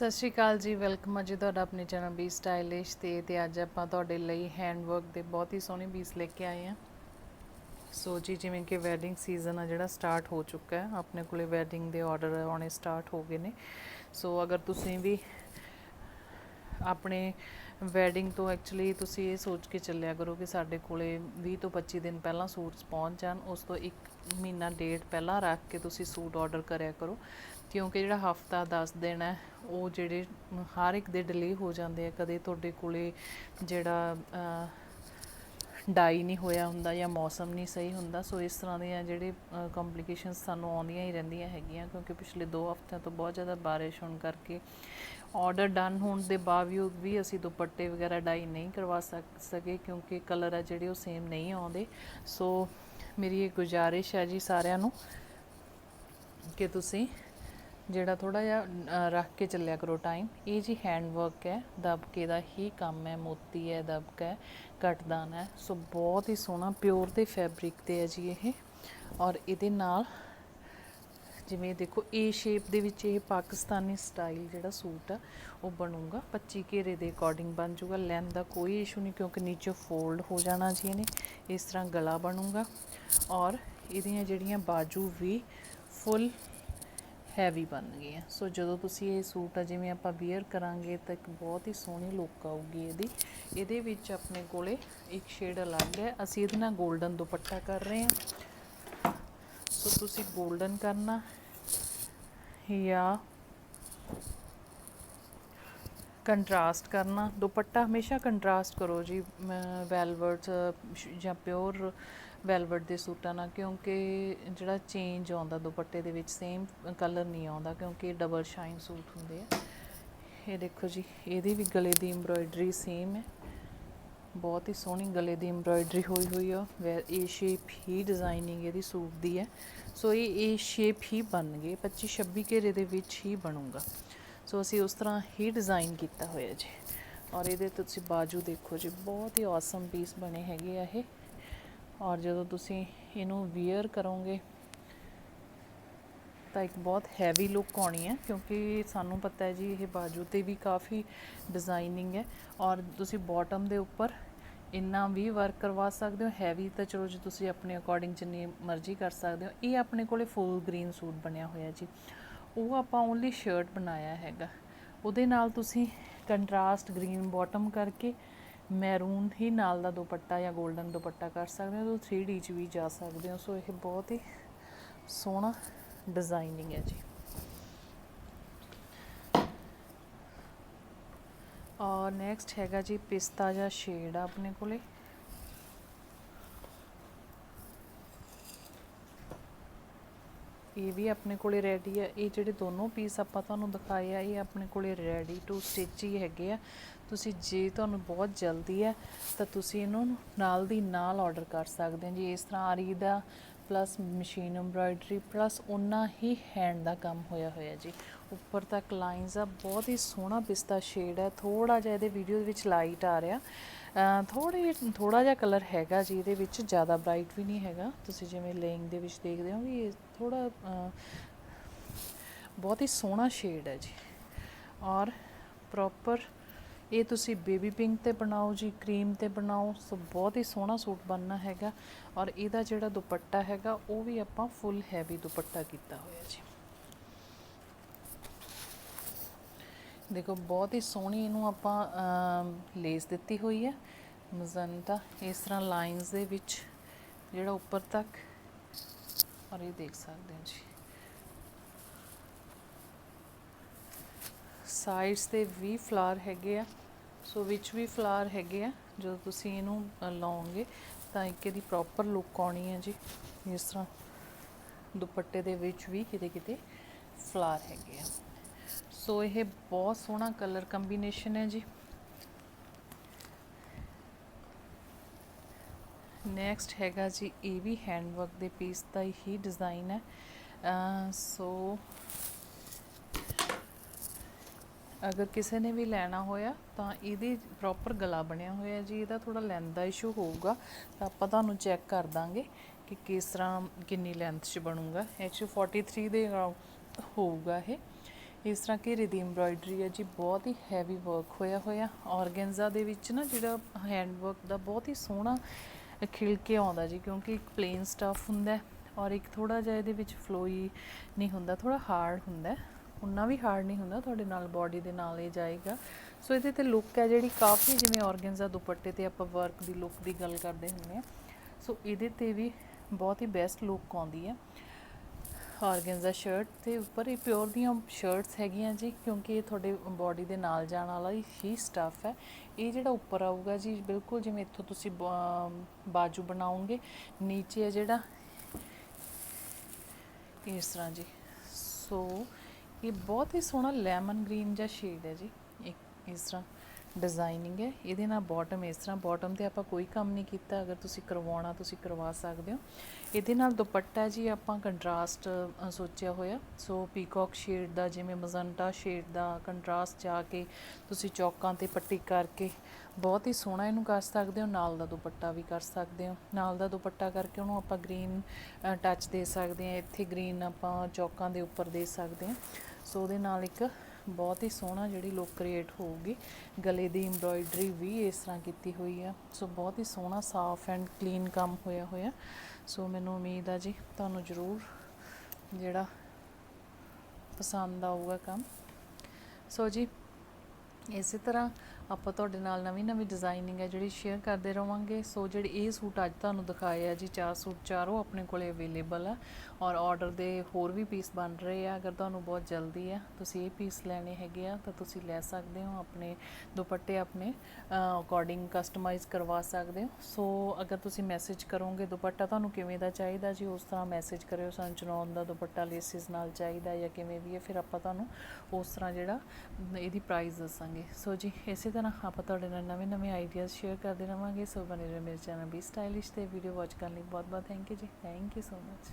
ਸਤਿ ਸ਼੍ਰੀ ਅਕਾਲ ਜੀ, ਵੈਲਕਮ ਹੈ ਜੀ ਤੁਹਾਡਾ ਆਪਣੇ ਚੈਨਲ ਬੀ ਸਟਾਈਲਿਸ਼ ਤੇ ਤੇ ਅੱਜ ਆਪਾਂ ਤੁਹਾਡੇ ਲਈ ਹੈਂਡਵਰਕ ਦੇ ਬਹੁਤ ਹੀ ਸੋਹਣੇ ਪੀਸ ਲੈ ਕੇ ਆਏ ਹਾਂ ਸੋ ਜੀ, ਜਿਵੇਂ ਕਿ ਵੈਡਿੰਗ ਸੀਜ਼ਨ ਆ ਜਿਹੜਾ ਸਟਾਰਟ ਹੋ ਚੁੱਕਾ ਹੈ, ਆਪਣੇ ਕੋਲੇ ਵੈਡਿੰਗ ਦੇ ਆਰਡਰ ਆਉਣੇ ਸਟਾਰਟ ਹੋ ਗਏ ਨੇ। ਸੋ ਅਗਰ ਤੁਸੀਂ ਵੀ ਆਪਣੇ ਵੈਡਿੰਗ ਤੋਂ ਐਕਚੁਅਲੀ ਤੁਸੀਂ ਇਹ ਸੋਚ ਕੇ ਚੱਲਿਆ ਕਰੋ ਕਿ ਸਾਡੇ ਕੋਲੇ 20 ਤੋਂ 25 ਦਿਨ ਪਹਿਲਾਂ ਸੂਟਸ ਪਹੁੰਚ ਜਾਣ, ਉਸ ਤੋਂ ਇੱਕ ਮਹੀਨਾ ਡੇਟ ਪਹਿਲਾਂ ਰੱਖ ਕੇ ਤੁਸੀਂ ਸੂਟ ਆਰਡਰ ਕਰਿਆ ਕਰੋ। ਕਿਉਂਕਿ ਜਿਹੜਾ ਹਫਤਾ 10 ਦਿਨ ਹੈ, ਉਹ ਜਿਹੜੇ ਹਰ ਇੱਕ ਦੇ ਡਿਲੇ ਹੋ ਜਾਂਦੇ ਆ, ਕਦੇ ਤੁਹਾਡੇ ਕੋਲੇ ਜਿਹੜਾ ਡਾਈ ਨਹੀਂ ਹੋਇਆ ਹੁੰਦਾ ਜਾਂ ਮੌਸਮ ਨਹੀਂ ਸਹੀ ਹੁੰਦਾ, ਸੋ ਇਸ ਤਰ੍ਹਾਂ ਦੀਆਂ ਜਿਹੜੇ ਕੰਪਲਿਕੇਸ਼ਨਸ ਸਾਨੂੰ ਆਉਂਦੀਆਂ ਹੀ ਰਹਿੰਦੀਆਂ ਹੈਗੀਆਂ, ਕਿਉਂਕਿ ਪਿਛਲੇ 2 ਹਫ਼ਤਿਆਂ ਤੋਂ ਬਹੁਤ ਜ਼ਿਆਦਾ ਬਾਰਿਸ਼ ਹੋਣ ਕਰਕੇ ਆਰਡਰ ਡਨ ਹੋਣ ਦੇ ਬਾਵਜੂਦ ਵੀ ਅਸੀਂ ਦੁਪੱਟੇ ਵਗੈਰਾ ਡਾਈ ਨਹੀਂ ਕਰਵਾ ਸਕੇ ਕਿਉਂਕਿ ਕਲਰ ਆ ਜਿਹੜੇ ਉਹ ਸੇਮ ਨਹੀਂ ਆਉਂਦੇ। ਸੋ ਮੇਰੀ ਇਹ ਗੁਜ਼ਾਰਿਸ਼ ਹੈ ਜੀ ਸਾਰਿਆਂ ਨੂੰ ਕਿ ਤੁਸੀਂ ਜਿਹੜਾ ਥੋੜਾ ਜਿਹਾ ਰੱਖ ਕੇ ਚੱਲਿਆ ਕਰੋ ਟਾਈਮ ਇਹ ਜੀ ਹੈਂਡ ਵਰਕ ਹੈ, ਦਬਕੇ ਦਾ ਹੀ ਕੰਮ ਹੈ, ਮੋਤੀ ਹੈ, ਦਬਕਾ ਹੈ ਕਟਦਾਨ ਹੈ। ਸੋ ਬਹੁਤ ਹੀ ਸੋਹਣਾ ਪਿਓਰ ਦੇ ਫੈਬਰਿਕ ਤੇ ਹੈ ਜੀ ਇਹ। ਔਰ ਇਹਦੇ ਨਾਲ, ਜਿਵੇਂ ਦੇਖੋ ਏ ਸ਼ੇਪ ਦੇ ਵਿੱਚ ਇਹ ਪਾਕਿਸਤਾਨੀ ਸਟਾਈਲ ਜਿਹੜਾ ਸੂਟ ਆ, ਉਹ ਬਣੂਗਾ। 25 ਘੇਰੇ ਦੇ ਅਕੋਰਡਿੰਗ ਬਣ ਜਾਊਗਾ ਲੈਂਥ ਦਾ ਕੋਈ ਇਸ਼ੂ ਨਹੀਂ, ਕਿਉਂਕਿ ਨੀਚੇ ਫੋਲਡ ਹੋ ਜਾਣਾ ਜੀ ਇਹਨੇ। ਇਸ ਤਰ੍ਹਾਂ ਗਲਾ ਬਣੂਗਾ। ਔਰ ਇਹਦੀਆਂ ਜਿਹੜੀਆਂ ਬਾਜੂ ਵੀ ਫੁੱਲ ਹੈਵੀ ਬਣ ਗਈ ਹੈ। ਸੋ ਜਦੋਂ ਤੁਸੀਂ ਇਹ ਸੂਟ ਆ, ਜਿਵੇਂ ਆਪਾਂ ਵੇਅਰ ਕਰਾਂਗੇ, ਤਾਂ ਇੱਕ ਬਹੁਤ ਹੀ ਸੋਹਣੀ ਲੁੱਕ ਆਊਗੀ ਇਹਦੀ। ਇਹਦੇ ਵਿੱਚ ਆਪਣੇ ਕੋਲੇ ਇੱਕ ਸ਼ੇਡ ਅਲੱਗ ਹੈ। ਅਸੀਂ ਇਹਦੇ ਨਾਲ 골ਡਨ ਦੁਪੱਟਾ ਕਰ ਰਹੇ ਹਾਂ। ਸੋ ਤੁਸੀਂ 골ਡਨ ਕਰਨਾ ਜਾਂ ਕੰਟਰਾਸਟ ਕਰਨਾ, ਦੁਪੱਟਾ ਹਮੇਸ਼ਾ ਕੰਟਰਾਸਟ ਕਰੋ ਜੀ ਵੈਲਵਟ ਜਾਂ ਪਿਓਰ ਵੈਲਵਟ ਦੇ ਸੂਟਾਂ ਨਾਲ, ਕਿਉਂਕਿ ਜਿਹੜਾ ਚੇਂਜ ਆਉਂਦਾ ਦੁਪੱਟੇ ਦੇ ਵਿੱਚ ਸੇਮ ਕਲਰ ਨਹੀਂ ਆਉਂਦਾ, ਕਿਉਂਕਿ ਡਬਲ ਸ਼ਾਈਨ ਸੂਟ ਹੁੰਦੇ ਆ। ਇਹ ਦੇਖੋ ਜੀ, ਇਹਦੀ ਵੀ ਗਲੇ ਦੀ ਐਮਬ੍ਰੋਇਡਰੀ ਸੇਮ ਹੈ। ਬਹੁਤ ਹੀ ਸੋਹਣੀ ਗਲੇ ਦੀ ਐਮਬ੍ਰੋਇਡਰੀ ਹੋਈ ਹੋਈ ਆ। ਵੈ ਏ ਸ਼ੇਪ ਹੀ ਡਿਜ਼ਾਈਨਿੰਗ ਇਹਦੀ ਸੂਟ ਦੀ ਹੈ। ਸੋ ਇਹ ਇਹ ਸ਼ੇਪ ਹੀ ਬਣ ਗਏ 25 26 ਘੇਰੇ ਦੇ ਵਿੱਚ ਹੀ ਬਣੂਗਾ। ਸੋ ਅਸੀਂ ਉਸ ਤਰ੍ਹਾਂ ਹੀ ਡਿਜ਼ਾਈਨ ਕੀਤਾ ਹੋਇਆ ਜੀ। ਔਰ ਇਹਦੇ ਤੁਸੀਂ ਬਾਜੂ ਦੇਖੋ ਜੀ, ਬਹੁਤ ਹੀ ਔਸਮ ਪੀਸ ਬਣੇ ਹੈਗੇ ਆ ਇਹ। ਔਰ ਜਦੋਂ ਤੁਸੀਂ ਇਹਨੂੰ ਵੀਅਰ ਕਰੋਗੇ, ਤਾਂ ਇੱਕ ਬਹੁਤ ਹੈਵੀ ਲੁੱਕ ਆਉਣੀ ਹੈ, ਕਿਉਂਕਿ ਸਾਨੂੰ ਪਤਾ ਹੈ ਜੀ, ਇਹ ਬਾਜੂ ਤੇ ਵੀ ਕਾਫੀ ਡਿਜ਼ਾਈਨਿੰਗ ਹੈ। ਔਰ ਤੁਸੀਂ ਬਾਟਮ ਦੇ ਉੱਪਰ ਇੰਨਾ ਵੀ ਵਰਕ ਕਰਵਾ ਸਕਦੇ ਹੋ ਹੈਵੀ ਤਾਂ ਚਲੋ ਜੀ ਤੁਸੀਂ ਆਪਣੇ ਅਕੋਰਡਿੰਗ ਜਿੰਨੀ ਮਰਜ਼ੀ ਕਰ ਸਕਦੇ ਹੋ। ਇਹ ਆਪਣੇ ਕੋਲੇ ਫੁੱਲ ਗ੍ਰੀਨ ਸੂਟ ਬਣਿਆ ਹੋਇਆ ਜੀ। ਉਹ ਆਪਾਂ ਓਨਲੀ ਸ਼ਰਟ ਬਣਾਇਆ ਹੈਗਾ। ਉਹਦੇ ਨਾਲ ਤੁਸੀਂ ਕੰਟਰਾਸਟ ਗ੍ਰੀਨ ਬਾਟਮ ਕਰਕੇ ਮੈਰੂਨ ਹੀ ਨਾਲ ਦਾ ਦੁਪੱਟਾ ਜਾਂ 골ਡਨ ਦੁਪੱਟਾ ਕਰ ਸਕਦੇ ਹੋ ਤਾਂ 3D ਚ ਵੀ ਜਾ ਸਕਦੇ ਹੋ। ਸੋ ਇਹ ਬਹੁਤ ਹੀ ਸੋਹਣਾ ਡਿਜ਼ਾਈਨਿੰਗ ਹੈ ਜੀ। ਔਰ ਨੈਕਸਟ ਹੈਗਾ ਜੀ ਪਿਸਤਾ ਜਾਂ ਸ਼ੇਡ ਆ ਆਪਣੇ ਕੋਲੇ। ਇਹ ਵੀ ਆਪਣੇ ਕੋਲੇ ਰੈਡੀ ਆ। ਇਹ ਜਿਹੜੇ ਦੋਨੋਂ ਪੀਸ ਆਪਾਂ ਤੁਹਾਨੂੰ ਦਿਖਾਏ ਆ, ਇਹ ਆਪਣੇ ਕੋਲੇ ਰੈਡੀ ਟੂ ਸਟਿਚ ਹੀ ਹੈਗੇ ਆ। ਤੁਸੀਂ ਜੇ ਤੁਹਾਨੂੰ ਬਹੁਤ ਜਲਦੀ ਹੈ ਤਾਂ ਤੁਸੀਂ ਇਹਨੂੰ ਨਾਲ ਦੀ ਨਾਲ ਆਰਡਰ ਕਰ ਸਕਦੇ ਹੋ ਜੀ ਇਸ ਤਰ੍ਹਾਂ ਆਰੀ ਦਾ ਪਲੱਸ ਮਸ਼ੀਨ ਐਮਬ੍ਰਾਇਡਰੀ ਪਲੱਸ ਉਹਨਾਂ ਹੀ ਹੈਂਡ ਦਾ ਕੰਮ ਹੋਇਆ ਹੋਇਆ ਜੀ। ਉੱਪਰ ਤੱਕ ਲਾਈਨਸ ਆ, ਬਹੁਤ ਹੀ ਸੋਹਣਾ ਪਿਸਤਾ ਸ਼ੇਡ ਹੈ ਥੋੜਾ ਜਿਹਾ ਇਹਦੇ ਵੀਡੀਓ ਦੇ ਵਿੱਚ ਲਾਈਟ ਆ ਰਿਹਾ। ਥੋੜੀ ਥੋੜਾ ਜਿਹਾ ਕਲਰ ਹੈਗਾ ਜੀ, ਇਹਦੇ ਵਿੱਚ ਜ਼ਿਆਦਾ ਬ੍ਰਾਈਟ ਵੀ ਨਹੀਂ ਹੈਗਾ। ਤੁਸੀਂ ਜਿਵੇਂ ਲੇਇੰਗ ਦੇ ਵਿੱਚ ਦੇਖਦੇ ਹੋ ਵੀ ਇਹ ਥੋੜਾ ਬਹੁਤ ਹੀ ਸੋਹਣਾ ਸ਼ੇਡ ਹੈ ਜੀ। ਔਰ ਪ੍ਰੋਪਰ ਇਹ ਤੁਸੀਂ ਬੇਬੀ ਪਿੰਕ ਤੇ ਬਣਾਓ ਜੀ ਕਰੀਮ ਤੇ ਬਣਾਓ, ਸੋ ਬਹੁਤ ਹੀ ਸੋਹਣਾ ਸੂਟ ਬਣਨਾ ਹੈਗਾ। ਔਰ ਇਹਦਾ ਜਿਹੜਾ ਦੁਪੱਟਾ ਹੈਗਾ, ਉਹ ਵੀ ਆਪਾਂ ਫੁੱਲ ਹੈਵੀ ਦੁਪੱਟਾ ਕੀਤਾ ਹੋਇਆ ਜੀ। ਦੇਖੋ ਬਹੁਤ ਹੀ ਸੋਹਣੀ ਇਹਨੂੰ ਆਪਾਂ ਲੇਸ ਦਿੱਤੀ ਹੋਈ ਹੈ। ਮਜ਼ੰਟਾ ਇਸ ਤਰ੍ਹਾਂ ਲਾਈਨਸ ਦੇ ਵਿੱਚ ਜਿਹੜਾ ਉੱਪਰ ਤੱਕ। ਔਰ ਇਹ ਦੇਖ ਸਕਦੇ ਹੋ ਜੀ। ਸਾਈਡਸ ਤੇ ਵੀ ਫਲਾਰ ਹੈਗੇ ਆ। ਸੋ ਵਿੱਚ ਵੀ ਫਲਾਰ ਹੈਗੇ ਆ। ਜਦੋਂ ਤੁਸੀਂ ਇਹਨੂੰ ਅ, ਲਾਓਗੇ ਤਾਂ ਇੱਕ ਇਹਦੀ ਪ੍ਰੋਪਰ ਲੁੱਕ ਆਉਣੀ ਹੈ ਜੀ। ਇਸ ਤਰ੍ਹਾਂ ਦੁਪੱਟੇ ਦੇ ਵਿੱਚ ਵੀ ਕਿਤੇ ਕਿਤੇ ਫਲਾਰ ਹੈਗੇ ਆ। ਸੋ ਇਹ ਬਹੁਤ ਸੋਹਣਾ ਕਲਰ ਕੰਬੀਨੇਸ਼ਨ ਹੈ ਜੀ। ਨੈਕਸਟ ਹੈਗਾ ਜੀ, ਇਹ ਵੀ ਹੈਂਡਵਰਕ ਦੇ ਪੀਸ ਦਾ ਹੀ ਡਿਜ਼ਾਈਨ ਹੈ। ਸੋ ਅਗਰ ਕਿਸੇ ਨੇ ਵੀ ਲੈਣਾ ਹੋਇਆ ਤਾਂ ਇਹਦੀ ਪ੍ਰੋਪਰ ਗਲਾ ਬਣਿਆ ਹੋਇਆ ਜੀ, ਇਹਦਾ ਥੋੜਾ ਲੈਂਥ ਦਾ ਇਸ਼ੂ ਹੋਊਗਾ। ਤਾਂ ਆਪਾਂ ਤੁਹਾਨੂੰ ਚੈੱਕ ਕਰ ਦਾਂਗੇ ਕਿ ਕਿਸ ਤਰ੍ਹਾਂ ਕਿੰਨੀ ਲੈਂਥ 'ਚ ਬਣੂਗਾ। ਐਕਚੁਅਲੀ 43 ਦੇ ਹੋਊਗਾ ਇਹ। ਇਸ ਤਰ੍ਹਾਂ ਘੇਰੇ ਦੀ ਐਮਬ੍ਰਾਇਡਰੀ ਹੈ ਜੀ, ਬਹੁਤ ਹੀ ਹੈਵੀ ਵਰਕ ਹੋਇਆ ਹੋਇਆ। ਔਰਗੈਂਜ਼ਾ ਦੇ ਵਿੱਚ ਨਾ ਜਿਹੜਾ ਹੈਂਡ ਵਰਕ ਦਾ ਬਹੁਤ ਹੀ ਸੋਹਣਾ ਖਿਲ ਕੇ ਆਉਂਦਾ ਜੀ, ਕਿਉਂਕਿ ਇੱਕ ਪਲੇਨ ਸਟਫ ਹੁੰਦਾ ਔਰ ਇੱਕ ਥੋੜਾ ਜਿਹਾ ਇਹਦੇ ਵਿੱਚ ਫਲੋਈ ਨਹੀਂ ਹੁੰਦਾ ਥੋੜਾ ਹਾਰਡ ਹੁੰਦਾ ਹੈ। ਉਨਾ ਵੀ ਹਾਰਡ ਨਹੀਂ ਹੁੰਦਾ, ਤੁਹਾਡੇ ਨਾਲ ਬਾਡੀ ਦੇ ਨਾਲ ਇਹ ਜਾਏਗਾ। ਸੋ ਇਹਦੇ ਤੇ ਲੁੱਕ ਹੈ ਜਿਹੜੀ ਕਾਫੀ ਜਿਵੇਂ ਔਰਗੈਂਜ਼ਾ ਦੁਪੱਟੇ ਤੇ ਆਪਾਂ ਵਰਕ ਦੀ ਲੁੱਕ ਦੀ ਗੱਲ ਕਰਦੇ ਹੁੰਦੇ ਆ ਸੋ ਇਹਦੇ ਤੇ ਵੀ ਬਹੁਤ ਹੀ ਬੈਸਟ ਲੁੱਕ ਆਉਂਦੀ ਹੈ। ਔਰਗੈਂਜ਼ਾ ਸ਼ਰਟ ਤੇ ਉੱਪਰ ਇਹ ਪਿਓਰ ਦੀਆਂ ਸ਼ਰਟਸ ਹੈਗੀਆਂ ਜੀ, ਕਿਉਂਕਿ ਇਹ ਤੁਹਾਡੇ ਬਾਡੀ ਦੇ ਨਾਲ ਜਾਣ ਵਾਲਾ ਹੀ ਸਟੱਫ ਹੈ। ਇਹ ਜਿਹੜਾ ਉੱਪਰ ਆਊਗਾ ਜੀ, ਬਿਲਕੁਲ ਜਿਵੇਂ ਇੱਥੋਂ ਤੁਸੀਂ ਬ- ਬਾਜੂ ਬਣਾਉਂਗੇ ਨੀਚੇ ਹੈ ਜਿਹੜਾ। ਇਸ ਤਰ੍ਹਾਂ ਜੀ। ਸੋ ਇਹ ਬਹੁਤ ਹੀ ਸੋਹਣਾ ਲੈਮਨ ਗ੍ਰੀਨ ਜਿਹਾ ਸ਼ੇਡ ਹੈ ਜੀ। ਇੱਕ ਇਸ ਤਰ੍ਹਾਂ। ਡਿਜ਼ਾਈਨਿੰਗ ਹੈ, ਇਹਦੇ ਨਾਲ ਬਾਟਮ ਇਸ ਤਰ੍ਹਾਂ ਬਾਟਮ ਤੇ ਆਪਾਂ ਕੋਈ ਕੰਮ ਨਹੀਂ ਕੀਤਾ, ਅਗਰ ਤੁਸੀਂ ਕਰਵਾਉਣਾ, ਤੁਸੀਂ ਕਰਵਾ ਸਕਦੇ ਹੋ। ਇਹਦੇ ਨਾਲ ਦੁਪੱਟਾ ਜੀ ਆਪਾਂ ਕੰਟਰਾਸਟ ਸੋਚਿਆ ਹੋਇਆ। ਸੋ ਪੀਕੌਕ ਸ਼ੇਡ ਦਾ, ਜਿਵੇਂ ਮਜ਼ੰਟਾ ਸ਼ੇਡ ਦਾ ਕੰਟਰਾਸਟ ਜਾ ਕੇ ਤੁਸੀਂ ਚੌਕਾਂ ਤੇ ਪੱਟੀ ਕਰਕੇ ਬਹੁਤ ਹੀ ਸੋਹਣਾ ਇਹਨੂੰ ਕਰ ਸਕਦੇ ਹੋ। ਨਾਲ ਦਾ ਦੁਪੱਟਾ ਵੀ ਕਰ ਸਕਦੇ ਹੋ। ਨਾਲ ਦਾ ਦੁਪੱਟਾ ਕਰਕੇ ਉਹਨੂੰ ਆਪਾਂ ਗ੍ਰੀਨ ਟੱਚ ਦੇ ਸਕਦੇ ਹਾਂ। ਇੱਥੇ ਗ੍ਰੀਨ ਆਪਾਂ ਚੌਕਾਂ ਦੇ ਉੱਪਰ ਦੇ ਸਕਦੇ ਹਾਂ। ਸੋ ਉਹਦੇ ਨਾਲ ਇੱਕ ਬਹੁਤ ਹੀ ਸੋਹਣਾ ਜਿਹੜੀ ਲੁੱਕ ਕ੍ਰੀਏਟ ਹੋਊਗੀ। ਗਲੇ ਦੀ ਐਮਬ੍ਰਾਇਡਰੀ ਵੀ ਇਸ ਤਰ੍ਹਾਂ ਕੀਤੀ ਹੋਈ ਆ। ਸੋ ਬਹੁਤ ਹੀ ਸੋਹਣਾ, ਸਾਫ਼ ਐਂਡ ਕਲੀਨ ਕੰਮ ਹੋਇਆ ਹੋਇਆ। ਸੋ ਮੈਨੂੰ ਉਮੀਦ ਆ ਜੀ ਤੁਹਾਨੂੰ ਜ਼ਰੂਰ ਜਿਹੜਾ ਪਸੰਦ ਆਊਗਾ ਕੰਮ। ਸੋ ਜੀ, ਇਸੇ ਤਰ੍ਹਾਂ ਆਪਾਂ ਤੁਹਾਡੇ ਨਾਲ ਨਵੀਂ ਨਵੀਂ ਡਿਜ਼ਾਈਨਿੰਗ ਹੈ ਜਿਹੜੀ ਸ਼ੇਅਰ ਕਰਦੇ ਰਵਾਂਗੇ। ਸੋ ਜਿਹੜੇ ਇਹ ਸੂਟ ਅੱਜ ਤੁਹਾਨੂੰ ਦਿਖਾਏ ਆ ਜੀ, ਚਾਰ ਸੂਟ ਚਾਰੋਂ ਆਪਣੇ ਕੋਲੇ ਅਵੇਲੇਬਲ ਆ ਔਰ ਆਰਡਰ ਦੇ ਹੋਰ ਵੀ ਪੀਸ ਬਣ ਰਹੇ ਆ। ਅਗਰ ਤੁਹਾਨੂੰ ਬਹੁਤ ਜਲਦੀ ਆ, ਤੁਸੀਂ ਇਹ ਪੀਸ ਲੈਣੇ ਹੈਗੇ ਆ, ਤਾਂ ਤੁਸੀਂ ਲੈ ਸਕਦੇ ਹੋ, ਆਪਣੇ ਦੁਪੱਟੇ ਆਪਣੇ ਅਕੋਰਡਿੰਗ ਕਸਟਮਾਈਜ਼ ਕਰਵਾ ਸਕਦੇ ਹੋ। ਸੋ ਅਗਰ ਤੁਸੀਂ ਮੈਸੇਜ ਕਰੋਗੇ ਦੁਪੱਟਾ ਤੁਹਾਨੂੰ ਕਿਵੇਂ ਦਾ ਚਾਹੀਦਾ ਜੀ, ਉਸ ਤਰ੍ਹਾਂ ਮੈਸੇਜ ਕਰਿਓ, ਸਾਨੂੰ ਚਨੌਨ ਦਾ ਦੁਪੱਟਾ ਲੇਸਿਸ ਨਾਲ ਚਾਹੀਦਾ ਜਾਂ ਕਿਵੇਂ ਵੀ ਹੈ, ਫਿਰ ਆਪਾਂ ਤੁਹਾਨੂੰ ਉਸ ਤਰ੍ਹਾਂ ਜਿਹੜਾ, ਇਹਦੀ ਪ੍ਰਾਈਸ ਦੱਸਾਂਗੇ। ਸੋ ਜੀ, ਇਸੇ ਤਰ੍ਹਾਂ ਆਪਾਂ ਤੁਹਾਡੇ ਨਾਲ ਨਵੇਂ ਨਵੇਂ ਆਈਡੀਆਜ਼ ਸ਼ੇਅਰ ਕਰਦੇ ਰਵਾਂਗੇ। ਸੋ ਬਣੇ ਰਹੋ ਮੇਰੇ ਚੈਨਲ ਵੀ ਸਟਾਈਲਿਸ਼ ਤੇ ਵੀਡੀਓ ਵਾਚ ਕਰਨ ਲਈ ਬਹੁਤ ਬਹੁਤ ਥੈਂਕ ਯੂ ਜੀ। Thank you so much